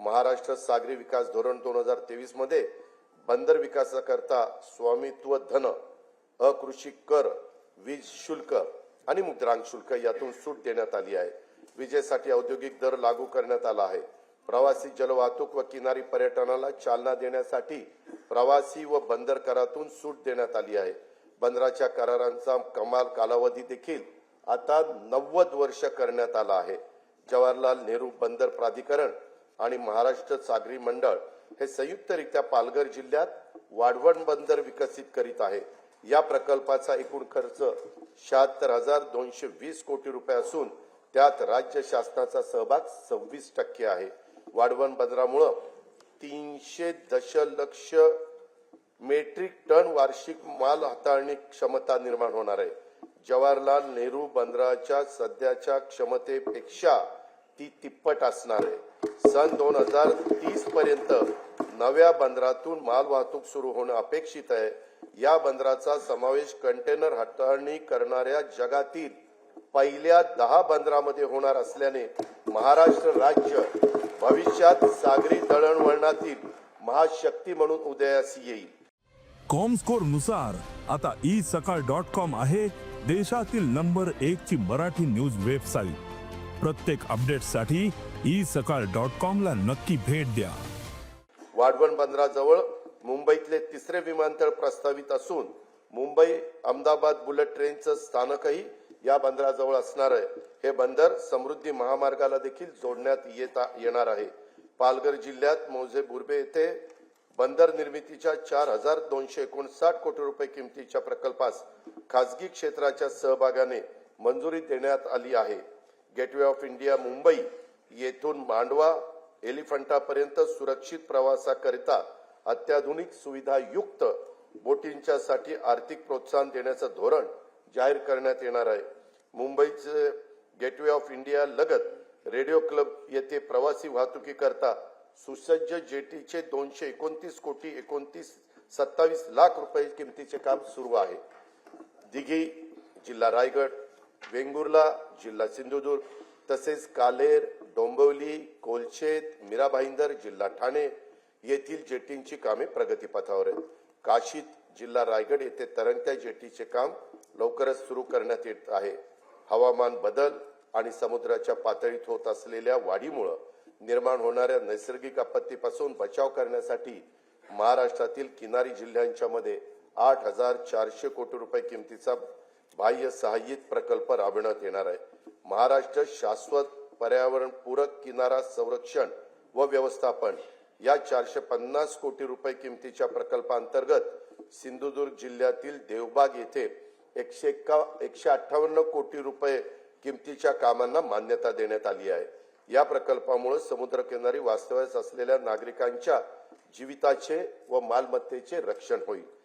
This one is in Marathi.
महाराष्ट्र सागरी विकास धोरण दोन हजार तेवीसमध्ये बंदर विकासाकरता स्वामित्व धन अकृषी कर वीज शुल्क आणि मुद्रांक शुल्क यातून सूट देण्यात आली आहे. विजेसाठी औद्योगिक दर लागू करण्यात आला आहे. प्रवासी जलवाहतूक व किनारी पर्यटनाला चालना देण्यासाठी प्रवासी व बंदर करातून सूट देण्यात आली आहे. बंदराच्या करारांचा कमाल कालावधी देखील आता नव्वद वर्ष करण्यात आला आहे. जवाहरलाल नेहरू बंदर प्राधिकरण आणि महाराष्ट्र सागरी मंडळ हे संयुक्तरित्या पालघर जिल्ह्यात वाढवण बंदर विकसित करीत आहे. या प्रकल्पाचा एकूण खर्च शहात्तर हजार दोनशे वीस कोटी रुपये असून त्यात राज्य शासनाचा सहभाग सव्वीस टक्के आहे. वाढवण बंदरामुळं तीनशे दशलक्ष मेट्रिक टन वार्षिक माल हाताळणी क्षमता निर्माण होणार आहे. जवाहरलाल नेहरू बंदराच्या सध्याच्या क्षमतेपेक्षा ती तिप्पट असणार आहे. सन दोन हजार तीस पर्यंत नव्या बंदरातून माल वाहतूक सुरू होणं अपेक्षित आहे. या बंदराचा समावेश कंटेनर हाताळणी करणाऱ्या जगातील पहिल्या दहा बंदरामध्ये होणार असल्याने महाराष्ट्र राज्य भविष्यात सागरी दळणवळणातील महाशक्ती म्हणून उदयास येईल. कॉमस्कोरनुसार आता ई सकाळ डॉट कॉम आहे देशातील नंबर एक ची मराठी न्यूज वेबसाईट प्रत्येक अपडेटसाठी ई सकाळ डॉट कॉम ला नक्की भेट द्या. वाढवण बंदराजवळ मुंबईतले तिसरे विमानतळ प्रस्तावित असून मुंबई अहमदाबाद बुलेट ट्रेनचं स्थानकही या बंदराजवळ असणार आहे. हे बंदर समृद्धी महामार्गाला देखील जोडण्यात येता येणार आहे. पालघर जिल्ह्यात मौजे बुर्बे येथे बंदर निर्मितीच्या चार हजार दोनशे एकोणसाठ कोटी रुपये किमतीच्या प्रकल्पास खासगी क्षेत्राच्या सहभागाने मंजुरी देण्यात आली आहे. गेटवे ऑफ इंडिया मुंबई येथून मांडवा एलिफंटापर्यंत सुरक्षित प्रवासाकरिता अत्याधुनिक सुविधायुक्त बोटींच्यासाठी आर्थिक प्रोत्साहन देण्याचं धोरण जाहीर करण्यात येणार आहे. मुंबईचे गेटवे ऑफ इंडिया लगत रेडिओ क्लब येथे प्रवासी वाहतुकीकरता सुसज्ज जेटीचे दोनशे एकोणतीस कोटी एकोणतीस सत्तावीस लाख रुपये किमतीचे काम सुरू आहे. दिघी जिल्हा रायगड वेंगुर्ला जिल्हा सिंधुदुर्ग तसेच कालेर डोंबिवली कोलशेत मीरा भाईंदर जिल्हा ठाणे येथील जेटींची कामे प्रगतीपथावर आहेत. काशीत जिल्हा रायगड येथे तरंगत्या जेटीचे काम लवकरच सुरू करण्यात येत आहे. हवामान बदल आणि समुद्राच्या पातळीत होत असलेल्या वाढीमुळं निर्माण होणाऱ्या नैसर्गिक आपत्तीपासून बचाव करण्यासाठी महाराष्ट्रातील किनारी जिल्ह्यांच्या मध्ये आठ हजार चारशे कोटी रुपये किमतीचा बाह्य सहाय्यित प्रकल्प राबविण्यात येणार आहे. महाराष्ट्र शाश्वत पर्यावरण पूरक किनारा संरक्षण व व्यवस्थापन या चारशे पन्नास कोटी रुपये किमतीच्या प्रकल्पांतर्गत सिंधुदुर्ग जिल्ह्यातील देवबाग येथे एकशे एक्का एकशे अठ्ठावन्न कोटी रुपये किमतीच्या कामांना मान्यता देण्यात आली आहे. या प्रकल्पामुळे समुद्रकिनारी वास्तव्यास असलेल्या नागरिकांच्या जीविताचे व मालमत्तेचे रक्षण होईल.